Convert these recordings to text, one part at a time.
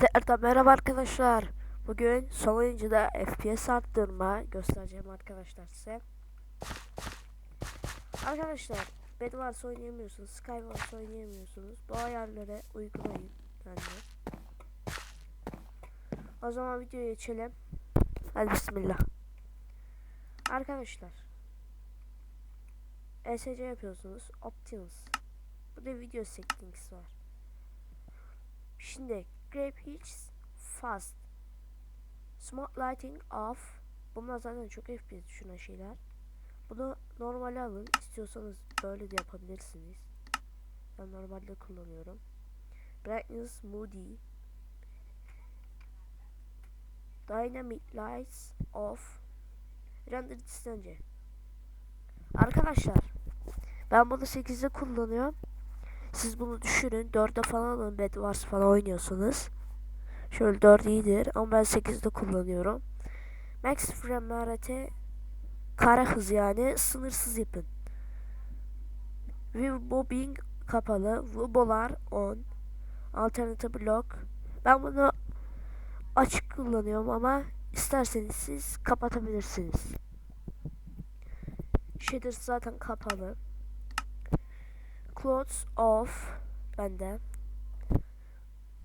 Minecraft'ta merhaba arkadaşlar. Bugün son oyuncuda FPS arttırma göstereceğim arkadaşlar size. Arkadaşlar Bedwars oynayamıyorsunuz, Skywars oynayamıyorsunuz. Bu ayarları uygulayın yani. O zaman videoya geçelim. Hadi bismillah. Arkadaşlar ESC yapıyorsunuz. Options. Burada video settings var. Şimdi Grape Hits Fast Smart Lighting Off Bunlar zaten çok FPS düşünen şeyler. Bunu normale alın. İstiyorsanız böyle de yapabilirsiniz. Ben normalde kullanıyorum. Brightness Moody Dynamic Lights Off Render Distance Arkadaşlar ben bunu 8'de kullanıyorum. Siz bunu düşürün. 4'e falan alın. Bed Wars falan oynuyorsunuz. Şöyle 4 iyidir ama ben 8'de kullanıyorum. Max frame rate kara hız yani sınırsız yapın. View kapalı. Vubolar on. Alternative block. Ben bunu açık kullanıyorum ama isterseniz siz kapatabilirsiniz. Shader zaten kapalı. Clothes off bende.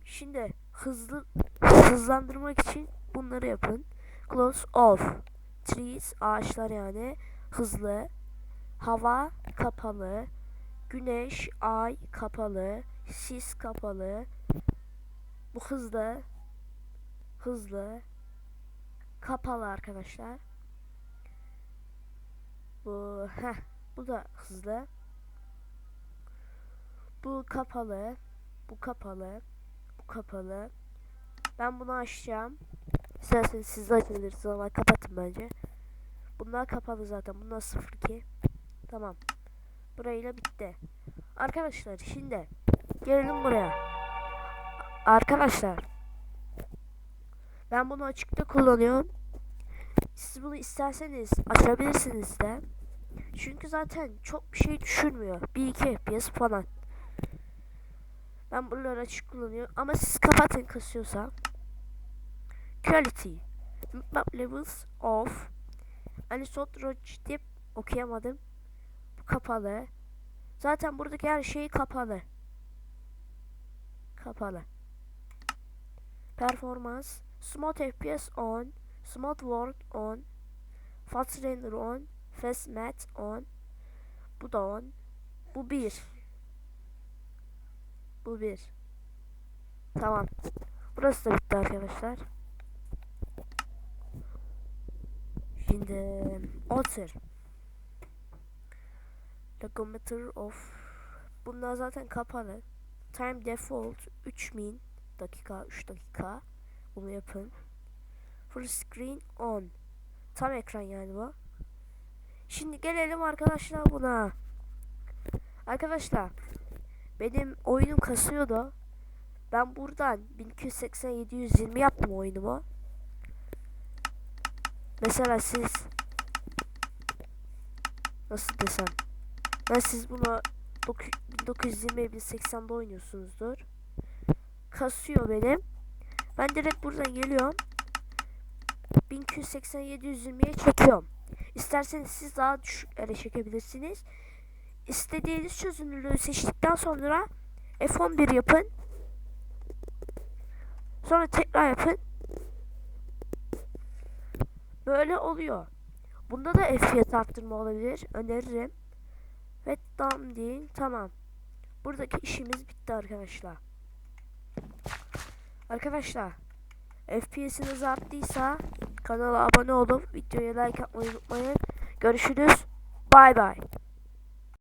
Şimdi hızlı hızlandırmak için bunları yapın. Clothes off. Trees ağaçlar yani hızlı. Hava kapalı. Güneş, ay kapalı. Sis kapalı. Bu hızlı. Hızlı. Kapalı arkadaşlar. Bu heh, bu da hızlı. Bu kapalı. Bu kapalı. Bu kapalı. Ben bunu açacağım. İsterseniz siz de açabilirsiniz ama kapatın bence. Bunlar kapalı zaten. Bunlar 02. Tamam. Burayla bitti. Arkadaşlar şimdi gelelim buraya. Arkadaşlar ben bunu açıkta kullanıyorum. Siz bunu isterseniz açabilirsiniz de. Çünkü zaten çok bir şey düşürmüyor. 1-2 FPS falan. Ben bunları açık kullanıyorum. Ama siz kapatın kasıyorsa. Quality. Map levels off. Anisot Rojtip okuyamadım. Bu kapalı. Zaten buradaki her şey kapalı. Kapalı. Performans. Smart FPS on. Smart World on. Fast Render on. Fast Math on. Bu da on. Bu bir. Bu bir. Tamam. Burası da bitti arkadaşlar. Şimdi Otter. Logometer of Bunlar zaten kapalı. Time default 3000 dakika 3 dakika. Bunu yapın. Full screen on. Tam ekran yani bu. Şimdi gelelim arkadaşlar buna. Arkadaşlar benim oyunum kasıyordu. Ben buradan 1280 720 yaptım oyunumu. Mesela siz nasıl desem ben siz bunu 1920 1080'de oynuyorsunuzdur. Kasıyor benim. Ben direkt buradan geliyorum. 1280 720'ye çekiyorum. İsterseniz siz daha düşüklere çekebilirsiniz. İstediğiniz çözünürlüğü seçtikten sonra F11 yapın. Sonra tekrar yapın. Böyle oluyor. Bunda da FPS arttırma olabilir. Öneririm. Ve tam deyin. Tamam. Buradaki işimiz bitti arkadaşlar. Arkadaşlar FPS'iniz arttıysa kanala abone olup videoya like atmayı unutmayın. Görüşürüz. Bay bay.